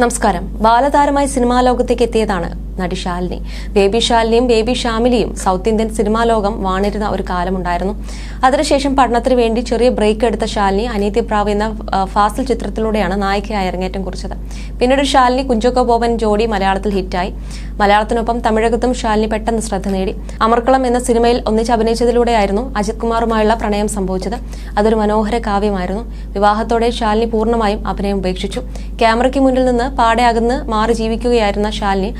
നമസ്കാരം. ബാലതാരമായി സിനിമാ ലോകത്തേക്ക് എത്തിയതാണ് നടി ശാലിനി. ബേബി ശാലിനിയും ബേബി ഷാമിലിയും സൗത്ത് ഇന്ത്യൻ സിനിമാ ലോകം വാണിരുന്ന ഒരു കാലമുണ്ടായിരുന്നു. അതിനുശേഷം പഠനത്തിന് വേണ്ടി ചെറിയ ബ്രേക്ക് എടുത്ത ശാലിനി അനീതി പ്രാവ് എന്ന ഫാസിൽ ചിത്രത്തിലൂടെയാണ് നായികയായി അരങ്ങേറ്റം കുറിച്ചത്. പിന്നീട് ശാലിനി കുഞ്ചോക്കോ ബോബൻ ജോഡി മലയാളത്തിൽ ഹിറ്റായി. മലയാളത്തിനൊപ്പം തമിഴകത്തും ശാലിനി പെട്ടെന്ന് ശ്രദ്ധ നേടി. അമർക്കളം എന്ന സിനിമയിൽ ഒന്നിച്ച് അഭിനയിച്ചതിലൂടെയായിരുന്നു അജിത് കുമാറുമായുള്ള പ്രണയം സംഭവിച്ചത്. അതൊരു മനോഹര കാവ്യമായിരുന്നു. വിവാഹത്തോടെ ശാലിനി പൂർണമായും അഭിനയം ഉപേക്ഷിച്ചു. ക്യാമറയ്ക്ക് മുന്നിൽ നിന്ന് പാടെ അകന്ന് മാറി ജീവിക്കുകയായിരുന്ന ശാലിനി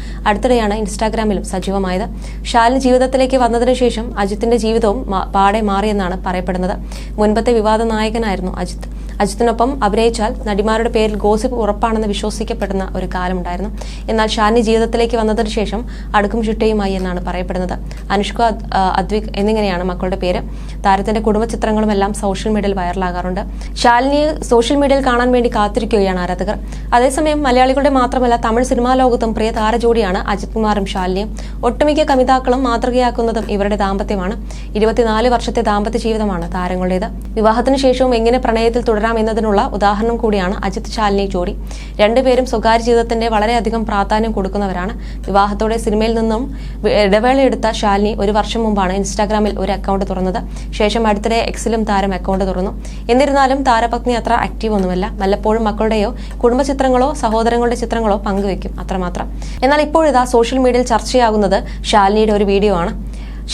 അടുത്തിടെയാണ് ഇൻസ്റ്റാഗ്രാമിലും സജീവമായത്. ശാലിനി ജീവിതത്തിലേക്ക് വന്നതിനു ശേഷം അജിത്തിന്റെ ജീവിതവും പാടെ മാറിയെന്നാണ് പറയപ്പെടുന്നത്. മുൻപത്തെ വിവാദ നായകനായിരുന്നു അജിത്. അജിത്തിനൊപ്പം അഭിനയിച്ചാൽ നടിമാരുടെ പേരിൽ ഗോസിപ്പ് ഉറപ്പാണെന്ന് വിശ്വസിക്കപ്പെടുന്ന ഒരു കാലമുണ്ടായിരുന്നു. എന്നാൽ ഷാനി ജീവിതത്തിലേക്ക് വന്നതിനു ശേഷം അടുക്കും ചുട്ടയുമായി എന്നാണ് പറയപ്പെടുന്നത്. അനുഷ്ക അദ്വിക് എന്നിങ്ങനെയാണ് മക്കളുടെ പേര്. താരത്തിന്റെ കുടുംബ ചിത്രങ്ങളും എല്ലാം സോഷ്യൽ മീഡിയയിൽ വൈറലാകാറുണ്ട്. ശാലിനിയെ സോഷ്യൽ മീഡിയയിൽ കാണാൻ വേണ്ടി കാത്തിരിക്കുകയാണ് ആരാധകർ. അതേസമയം മലയാളികളുടെ മാത്രമല്ല തമിഴ് സിനിമാ ലോകത്തും പ്രിയ താരജോഡിയാണ് അജിത് കുമാറും ശാലിനിയും. ഒട്ടുമിക്ക കവിതാക്കളും മാതൃകയാക്കുന്നതും ഇവരുടെ ദാമ്പത്യമാണ്. ഇരുപത്തിനാല് വർഷത്തെ ദാമ്പത്യ ജീവിതമാണ് താരങ്ങളുടേത്. വിവാഹത്തിന് ശേഷവും എങ്ങനെ പ്രണയത്തിൽ തുടരാം എന്നതിനുള്ള ഉദാഹരണം കൂടിയാണ് അജിത് ശാലിനി ജോഡി. രണ്ടുപേരും സ്വകാര്യ ജീവിതത്തിന്റെ വളരെയധികം പ്രാധാന്യം കൊടുക്കുന്നവരാണ്. വിവാഹത്തോടെ സിനിമയിൽ നിന്നും ഇടവേള ഇടവേളയെടുത്ത ശാലിനി ഒരു വർഷം മുമ്പാണ് ഇൻസ്റ്റാഗ്രാമിൽ ഒരു അക്കൗണ്ട് തുറന്നത്. ശേഷം അടുത്തിടെ എക്സിലും താരം അക്കൗണ്ട് തുറന്നു. എന്നിരുന്നാലും താരപത്നി അത്ര ആക്റ്റീവ് ഒന്നുമല്ല. വല്ലപ്പോഴും മക്കളുടെയോ കുടുംബ ചിത്രങ്ങളോ സഹോദരങ്ങളുടെ ചിത്രങ്ങളോ പങ്കുവെക്കും അത്രമാത്രം. എന്നാൽ ഇപ്പോഴിതാ സോഷ്യൽ മീഡിയയിൽ ചർച്ചയാകുന്നത് ശാലിനിയുടെ ഒരു വീഡിയോ ആണ്.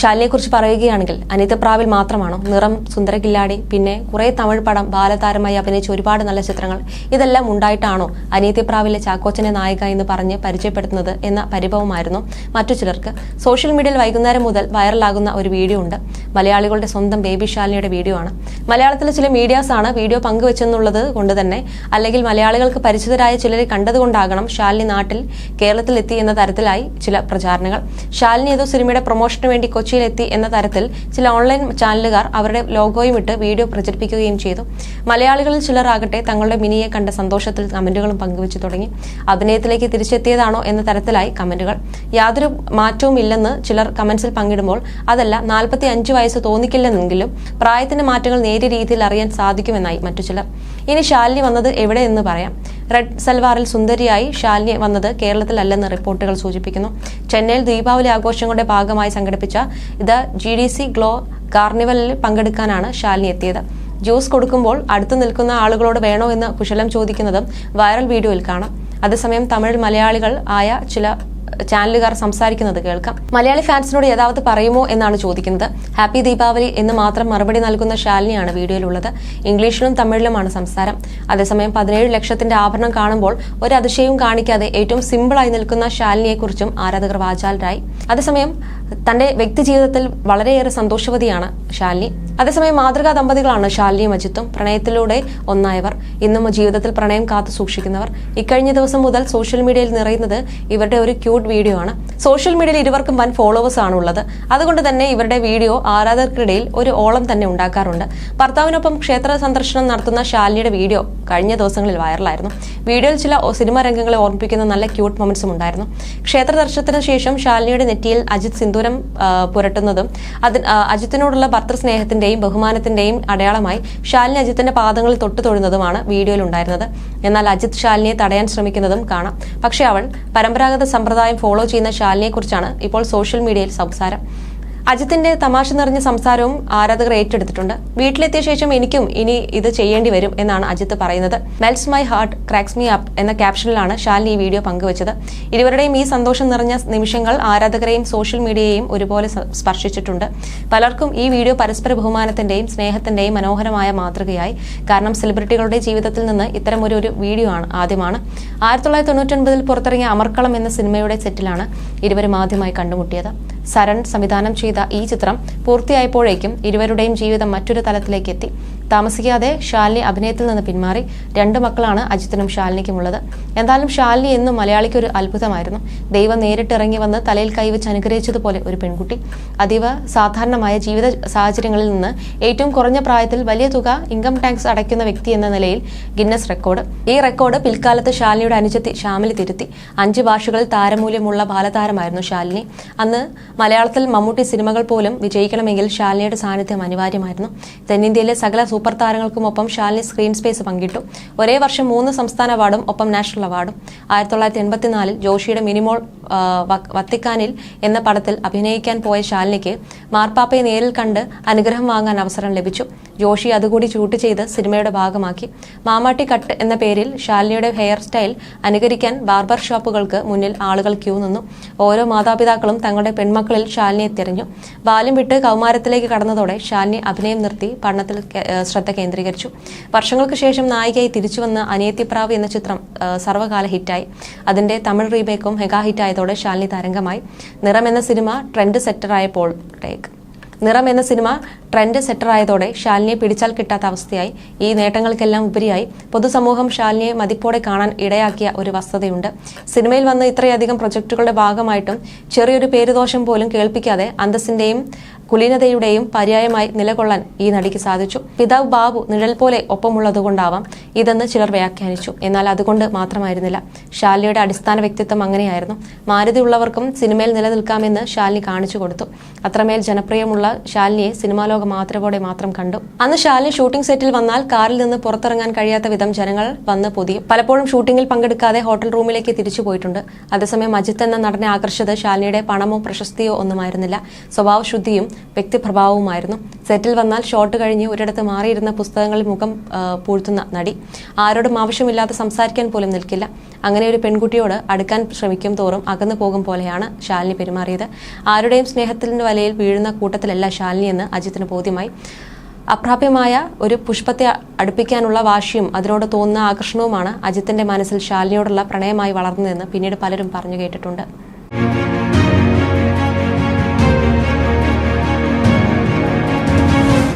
ശാലിനിയെക്കുറിച്ച് പറയുകയാണെങ്കിൽ അനിതപ്രാവിൽ മാത്രമാണോ? നിറം സുന്ദര കില്ലാടി പിന്നെ കുറെ തമിഴ് പടം ബാലതാരമായി അഭിനയിച്ച ഒരുപാട് നല്ല ചിത്രങ്ങൾ. ഇതെല്ലാം ഉണ്ടായിട്ടാണോ അനിയത്തിപ്രാവിലെ ചാക്കോച്ചനെ നായിക എന്ന് പറഞ്ഞ് പരിചയപ്പെടുത്തുന്നത് എന്ന പരിഭവമായിരുന്നു മറ്റു ചിലർക്ക്? സോഷ്യൽ മീഡിയയിൽ വൈകുന്നേരം മുതൽ വൈറലാകുന്ന ഒരു വീഡിയോ ഉണ്ട്. മലയാളികളുടെ സ്വന്തം ബേബി ശാലിനിയുടെ വീഡിയോ ആണ്. മലയാളത്തിലെ ചില മീഡിയാസ് ആണ് വീഡിയോ പങ്കുവെച്ചെന്നുള്ളത് കൊണ്ട് തന്നെ അല്ലെങ്കിൽ മലയാളികൾക്ക് പരിചിതരായ ചിലരെ കണ്ടതുകൊണ്ടാകണം ശാലിനി നാട്ടിൽ കേരളത്തിൽ എത്തി എന്ന തരത്തിലായി ചില പ്രചാരണങ്ങൾ. ശാലിനി ഏതോ സിനിമയുടെ പ്രൊമോഷന് വേണ്ടി കൊച്ചിയിൽ എത്തി എന്ന തരത്തിൽ ചില ഓൺലൈൻ ചാനലുകാർ അവരുടെ ലോഗോയും ഇട്ട് വീഡിയോ പ്രചരിപ്പിക്കുകയും ചെയ്തു. മലയാളികളിൽ ചിലരാകട്ടെ തങ്ങളുടെ മിനിയെ കണ്ട സന്തോഷത്തിൽ കമന്റുകളും പങ്കുവച്ചു തുടങ്ങി. അഭിനയത്തിലേക്ക് തിരിച്ചെത്തിയതാണോ എന്ന തരത്തിലായി കമന്റുകൾ. യാതൊരു മാറ്റവും ഇല്ലെന്ന് ചിലർ കമന്റ്സിൽ പങ്കിടുമ്പോൾ അതല്ല നാൽപ്പത്തി അഞ്ച് വയസ്സ് തോന്നിക്കില്ലെന്നെങ്കിലും പ്രായത്തിന്റെ മാറ്റങ്ങൾ നേരിയ രീതിയിൽ അറിയാൻ സാധിക്കുമെന്നായി മറ്റു ചിലർ ഇനി ശാലിനി വന്നത് എവിടെ എന്ന് പറയാം. റെഡ് സൽവാറിൽ സുന്ദരിയായി ശാലിനി വന്നത് കേരളത്തിലല്ലെന്ന് റിപ്പോർട്ടുകൾ സൂചിപ്പിക്കുന്നു. ചെന്നൈയിൽ ദീപാവലി ആഘോഷങ്ങളുടെ ഭാഗമായി സംഘടിപ്പിച്ച ഇത് ജി ഡി സി ഗ്ലോ കാർണിവലിൽ പങ്കെടുക്കാനാണ് ശാലിനി എത്തിയത്. ജ്യൂസ് കൊടുക്കുമ്പോൾ അടുത്തു നിൽക്കുന്ന ആളുകളോട് വേണോ എന്ന് കുശലം ചോദിക്കുന്നതും വൈറൽ വീഡിയോയിൽ കാണാം. അതേസമയം തമിഴ് മലയാളികൾ ആയ ചില ചാനലുകാർ സംസാരിക്കുന്നത് കേൾക്കാം. മലയാളി ഫാൻസിനോട് യഥാവത്ത് പറയുമോ എന്നാണ് ചോദിക്കുന്നത്. ഹാപ്പി ദീപാവലി എന്ന് മാത്രം മറുപടി നൽകുന്ന ശാലിനിയാണ് വീഡിയോയിലുള്ളത്. ഇംഗ്ലീഷിലും തമിഴിലുമാണ് സംസാരം. അതേസമയം പതിനേഴ് ലക്ഷത്തിന്റെ ആഭരണം കാണുമ്പോൾ ഒരു അതിശയവും കാണിക്കാതെ ഏറ്റവും സിമ്പിളായി നിൽക്കുന്ന ശാലിനിയെക്കുറിച്ചും ആരാധകർ വാചാലരായി. അതേസമയം തന്റെ വ്യക്തി ജീവിതത്തിൽ വളരെയേറെ സന്തോഷവതിയാണ് ശാലിനി. അതേസമയം മാതൃകാ ദമ്പതികളാണ് ശാലിനിയും അജിത്തും. പ്രണയത്തിലൂടെ ഒന്നായവർ. ഇന്നും ജീവിതത്തിൽ പ്രണയം കാത്തു സൂക്ഷിക്കുന്നവർ ഇക്കഴിഞ്ഞ ദിവസം മുതൽ സോഷ്യൽ മീഡിയയിൽ നിറയുന്നത് ഇവരുടെ ഒരു ക്യൂട്ട് വീഡിയോ ആണ്. സോഷ്യൽ മീഡിയയിൽ ഇരുവർക്കും വൻ ഫോളോവേഴ്സ് ആണ് ഉള്ളത് അതുകൊണ്ട് തന്നെ ഇവരുടെ വീഡിയോ ആരാധകർക്കിടയിൽ ഒരു ഓളം തന്നെ ഉണ്ടാക്കാറുണ്ട്. ഭർത്താവിനൊപ്പം ക്ഷേത്ര സന്ദർശനം നടത്തുന്ന ശാലിനിയുടെ വീഡിയോ കഴിഞ്ഞ ദിവസങ്ങളിൽ വൈറലായിരുന്നു. വീഡിയോയിൽ ചില സിനിമാ രംഗങ്ങളെ ഓർമ്മിപ്പിക്കുന്ന നല്ല ക്യൂട്ട് മൊമെന്റ്സും ഉണ്ടായിരുന്നു. ക്ഷേത്ര ദർശനത്തിന് ശേഷം ശാലിനിയുടെ നെറ്റിയിൽ അജിത് സിന്ദൂരം പുരട്ടുന്നതും അത് അജിത്തിനോടുള്ള ഭർത്തൃസ്നേഹത്തിന്റെയും ബഹുമാനത്തിന്റെയും അടയാളമായി ശാലിനി അജിത്തിന്റെ പാദങ്ങളിൽ തൊട്ടു തൊഴുന്നതുമാണ് വീഡിയോയിൽ ഉണ്ടായിരുന്നത്. എന്നാൽ അജിത് ശാലിനിയെ തടയാൻ ശ്രമിക്കുന്നതും കാണാം. പക്ഷേ അവൾ പരമ്പരാഗത സമ്പ്രദായം ഫോളോ ചെയ്യുന്ന ശാലിനിയെക്കുറിച്ചാണ് ഇപ്പോൾ സോഷ്യൽ മീഡിയയിൽ സംസാരം. അജിത്തിന്റെ തമാശ നിറഞ്ഞ സംസാരവും ആരാധകർ ഏറ്റെടുത്തിട്ടുണ്ട്. വീട്ടിലെത്തിയ ശേഷം എനിക്കും ഇനി ഇത് ചെയ്യേണ്ടി വരും എന്നാണ് അജിത്ത് പറയുന്നത്. Melts my heart cracks me up എന്ന ക്യാപ്ഷനിലാണ് ഷാലിനി ഈ വീഡിയോ പങ്കുവച്ചത്. ഇരുവരുടെയും ഈ സന്തോഷം നിറഞ്ഞ നിമിഷങ്ങൾ ആരാധകരെയും സോഷ്യൽ മീഡിയയെയും ഒരുപോലെ സ്പർശിച്ചിട്ടുണ്ട്. പലർക്കും ഈ വീഡിയോ പരസ്പര ബഹുമാനത്തിന്റെയും സ്നേഹത്തിന്റെയും മനോഹരമായ മാതൃകയായി. കാരണം സെലിബ്രിറ്റികളുടെ ജീവിതത്തിൽ നിന്ന് ഇത്തരം ഒരു വീഡിയോ ആണ് ആദ്യമാണ്. ആയിരത്തി തൊള്ളായിരത്തി തൊണ്ണൂറ്റൊൻപതിൽ പുറത്തിറങ്ങിയ അമർക്കളം എന്ന സിനിമയുടെ സെറ്റിലാണ് ഇരുവരും ആദ്യമായി കണ്ടുമുട്ടിയത്. സരൺ സംവിധാനം ചെയ്ത ഈ ചിത്രം പൂർത്തിയായപ്പോഴേക്കും ഇരുവരുടെയും ജീവിതം മറ്റൊരു തലത്തിലേക്ക് എത്തി. താമസിക്കാതെ ശാലിനി അഭിനയത്തിൽ നിന്ന് പിന്മാറി. രണ്ട് മക്കളാണ് അജിത്തിനും ശാലിനിക്കുമുള്ളത്. എന്തായാലും ശാലിനി എന്നും മലയാളിക്ക് ഒരു അത്ഭുതമായിരുന്നു. ദൈവം നേരിട്ട് ഇറങ്ങി വന്ന് തലയിൽ കൈവച്ച് അനുഗ്രഹിച്ചതുപോലെ ഒരു പെൺകുട്ടി. അതീവ സാധാരണമായ ജീവിത സാഹചര്യങ്ങളിൽ നിന്ന് ഏറ്റവും കുറഞ്ഞ പ്രായത്തിൽ വലിയ തുക ഇൻകം ടാക്സ് അടയ്ക്കുന്ന വ്യക്തി എന്ന നിലയിൽ ഗിന്നസ് റെക്കോർഡ്. ഈ റെക്കോർഡ് പിൽക്കാലത്ത് ശാലിനിയുടെ അനുജത്തി ഷാമിലി തിരുത്തി. അഞ്ച് ഭാഷകളിൽ താരമൂല്യമുള്ള ബാലതാരമായിരുന്നു ശാലിനി. അന്ന് മലയാളത്തിൽ മമ്മൂട്ടി സിനിമകൾ പോലും വിജയിക്കണമെങ്കിൽ ശാലിനിയുടെ സാന്നിധ്യം അനിവാര്യമായിരുന്നു. തെന്നിന്ത്യയിലെ സകല സൂപ്പർ താരങ്ങൾക്കുമൊപ്പം ശാലിനി സ്ക്രീൻ സ്പേസ് പങ്കിട്ടു. ഒരേ വർഷം മൂന്ന് സംസ്ഥാന അവാർഡും ഒപ്പം നാഷണൽ അവാർഡും ആയിരത്തി തൊള്ളായിരത്തി എൺപത്തിനാലിൽ ജോഷിയുടെ മിനിമോൾ വത്തിക്കാനിൽ എന്ന പടത്തിൽ അഭിനയിക്കാൻ പോയ ശാലിനിക്ക് മാർപ്പാപ്പയെ നേരിൽ കണ്ട് അനുഗ്രഹം വാങ്ങാൻ അവസരം ലഭിച്ചു. ജോഷി അതുകൂടി ചൂട്ട് ചെയ്ത് സിനിമയുടെ ഭാഗമാക്കി. മാമാട്ടി കട്ട് എന്ന പേരിൽ ശാലിനിയുടെ ഹെയർ സ്റ്റൈൽ അനുകരിക്കാൻ ബാർബർ ഷോപ്പുകൾക്ക് മുന്നിൽ ആളുകൾ ക്യൂ നിന്നു. ഓരോ മാതാപിതാക്കളും തങ്ങളുടെ പെൺമക്കളിൽ ശാലിനിയെ തിരഞ്ഞു. ബാല്യം വിട്ട് കൗമാരത്തിലേക്ക് കടന്നതോടെ ശാലിനി അഭിനയം നിർത്തി പഠനത്തിൽ ശ്രദ്ധ കേന്ദ്രീകരിച്ചു. വർഷങ്ങൾക്ക് ശേഷം നായികയായി തിരിച്ചു വന്ന അനിയത്തിപ്രാവ് എന്ന ചിത്രം സർവകാല ഹിറ്റായി. അതിന്റെ തമിഴ് റീമേക്കും മെഗാ ഹിറ്റായതോടെ ശാലിനി തരംഗമായി. നിറം എന്ന സിനിമ ട്രെൻഡ് സെറ്ററായപ്പോൾ ടേക്ക്. നിറം എന്ന സിനിമ ട്രെൻഡ് സെറ്റർ ആയതോടെ ശാലിനിയെ പിടിച്ചാൽ കിട്ടാത്ത അവസ്ഥയായി. ഈ നേട്ടങ്ങൾക്കെല്ലാം ഉപരിയായി പൊതുസമൂഹം ശാലിനിയെ മതിപ്പോടെ കാണാൻ ഇടയാക്കിയ ഒരു വസ്തുതയുണ്ട്. സിനിമയിൽ വന്ന ഇത്രയധികം പ്രൊജക്ടുകളുടെ ഭാഗമായിട്ടും ചെറിയൊരു പേരുദോഷം പോലും കേൾപ്പിക്കാതെ അന്തസ്സിന്റെയും കുലീനതയുടെയും പര്യായമായി നിലകൊള്ളാൻ ഈ നടിക്ക് സാധിച്ചു. പിതാവ് ബാബു നിഴൽ പോലെ ഒപ്പമുള്ളതുകൊണ്ടാവാം ഇതെന്ന് ചിലർ വ്യാഖ്യാനിച്ചു. എന്നാൽ അതുകൊണ്ട് മാത്രമായിരുന്നില്ല. ശാലിനിയുടെ അടിസ്ഥാന വ്യക്തിത്വം അങ്ങനെയായിരുന്നു. മാരുതി ഉള്ളവർക്കും സിനിമയിൽ നിലനിൽക്കാമെന്ന് ശാലിനി കാണിച്ചു കൊടുത്തു. അത്രമേൽ ജനപ്രിയമുള്ള ശാലിനിയെ സിനിമാ ലോകം മാത്രപോടെ മാത്രം കണ്ടു. അന്ന് ശാലിനി ഷൂട്ടിംഗ് സെറ്റിൽ വന്നാൽ കാറിൽ നിന്ന് പുറത്തിറങ്ങാൻ കഴിയാത്ത വിധം ജനങ്ങൾ വന്ന് പൊതിയും പലപ്പോഴും ഷൂട്ടിംഗിൽ പങ്കെടുക്കാതെ ഹോട്ടൽ റൂമിലേക്ക് തിരിച്ചു പോയിട്ടുണ്ട്. അതേസമയം അജിത്ത് എന്ന നടനെ ആകർഷിച്ചത് ശാലിനിയുടെ പണമോ പ്രശസ്തിയോ ഒന്നുമായിരുന്നില്ല. സ്വഭാവശുദ്ധിയും വ്യക്തിപ്രഭാവവുമായിരുന്നു. സെറ്റിൽ വന്നാൽ ഷോട്ട് കഴിഞ്ഞ് ഒരിടത്ത് മാറിയിരുന്ന പുസ്തകങ്ങളിൽ മുഖം പൂഴ്ത്തുന്ന നടി. ആരോടും ആവശ്യമില്ലാതെ സംസാരിക്കാൻ പോലും നിൽക്കില്ല. അങ്ങനെ ഒരു പെൺകുട്ടിയോട് അടുക്കാൻ ശ്രമിക്കും തോറും അകന്നു പോകും പോലെയാണ് ശാലിനി പെരുമാറിയത്. ആരുടെയും സ്നേഹത്തിന്റെ വലയിൽ വീഴുന്ന കൂട്ടത്തിലല്ല ശാലിനി എന്ന് അജിത്തിന് ബോധ്യമായി. അപ്രാപ്യമായ ഒരു പുഷ്പത്തെ അടുപ്പിക്കാനുള്ള വാശിയും അതിനോട് തോന്നുന്ന ആകർഷണവുമാണ് അജിത്തിന്റെ മനസ്സിൽ ശാലിനിയോടുള്ള പ്രണയമായി വളർന്നതെന്ന് പിന്നീട് പലരും പറഞ്ഞു കേട്ടിട്ടുണ്ട്.